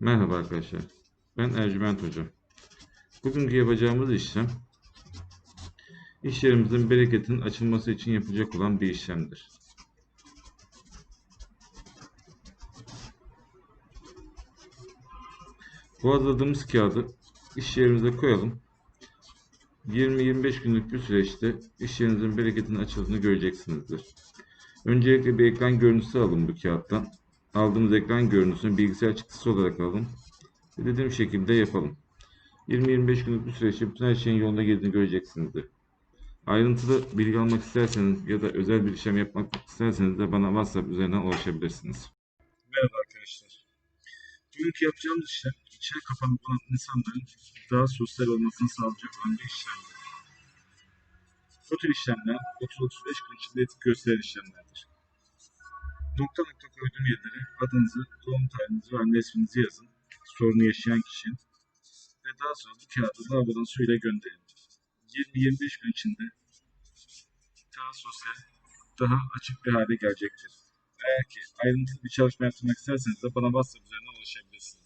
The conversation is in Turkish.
Merhaba arkadaşlar. Ben Ercüment Hoca. Bugünkü yapacağımız işlem iş yerimizin bereketinin açılması için yapılacak olan bir işlemdir. Bu hazırladığımız kağıdı iş yerimize koyalım. 20-25 günlük bir süreçte iş yerinizin bereketinin açıldığını göreceksinizdir. Öncelikle bir ekran görüntüsü alın bu kağıttan. Aldığımız ekran görüntüsünü bilgisayar çıktısı olarak alın. Ve dediğim şekilde yapalım. 20-25 günlük bir süreçte bütün her şeyin yolunda girdiğini göreceksinizdir. Ayrıntılı bilgi almak isterseniz ya da özel bir işlem yapmak isterseniz de bana WhatsApp üzerinden ulaşabilirsiniz. Merhaba arkadaşlar. Bugünkü yapacağımız işlem içine kapanık olan insanların daha sosyal olmasını sağlayacak bir işlemdir. Bu tür işlemler 30-35 gün içinde etki gösteren işlemlerdir. Nokta nokta koyduğum yerlere adınızı, doğum tarihinizi ve anne isminizi yazın. Sorunu yaşayan kişi. Ve daha sonra bu kağıdı lavabodan suyla gönderin. 20-25 gün içinde daha sosyal, daha açık bir hale gelecektir. Eğer ki ayrıntılı bir çalışma yaptırmak isterseniz de bana WhatsApp üzerinden ulaşabilirsiniz.